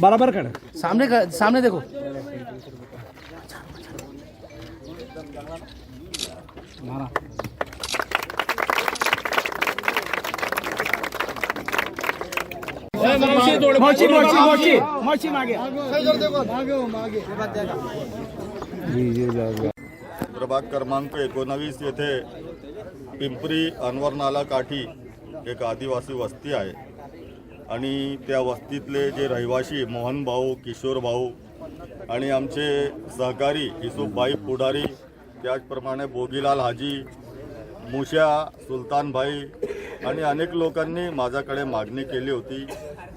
बराबर सामने कर- सामने देखो। मारा। मोची मोची मोची मोची मागे। प्रभाग क्रमांक एकोणावीस येथे पिंपरी अनवर नाला काठी एक आदिवासी वस्ती आहे. आणि त्या वस्तीतले जे रहिवासी मोहन भाऊ किशोर भाऊ आणि आमचे सहकारी युसुफभाई पुढारी त्याचप्रमाणे बोगीलाल हाजी मुशा सुलतानभाई आणि अनेक लोकांनी माझ्याकडे मागणी केली होती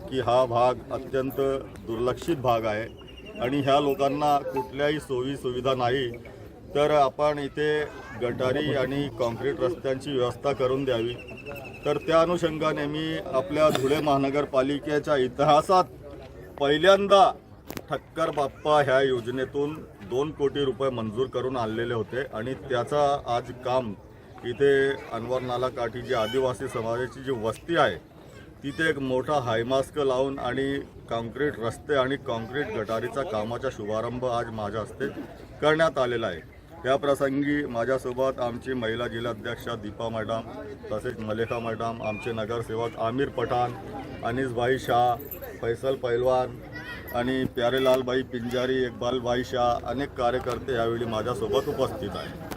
की हा भाग अत्यंत दुर्लक्षित भाग आहे आणि ह्या लोकांना कुठल्याही सोयी सुविधा नाही. तर आपण इथे गटारी आणि कॉन्क्रीट रस्त्यांची व्यवस्था करून द्यावी. तर त्या अनुषंगाने मी आपल्या धुळे महानगरपालिकेच्या इतिहासात पहिल्यांदा ठक्कर बाप्पा ह्या योजनेतून दोन कोटी रुपये मंजूर करून आणलेले होते आणि त्याचा आज काम इथे अनवर नाला काठी जी आदिवासी समाजाची जी वस्ती आहे तिथे एक मोठा हायमास्क लावून आणि कॉन्क्रीट रस्ते आणि कॉन्क्रीट गटारीचा कामाचा शुभारंभ आज माझ्या हस्ते करण्यात आलेला आहे. या प्रसंगी माझ्यासोबत आमची महिला जिल्हाध्यक्षा दीपा मॅडम तसेच मलेखा मॅडम आमचे नगरसेवक आमिर पठाण अनिसभाई शाह फैसल पैलवान आणि प्यारेलालबाई पिंजारी इक्बालबाई शाह अनेक कार्यकर्ते यावेळी माझ्यासोबत उपस्थित आहेत.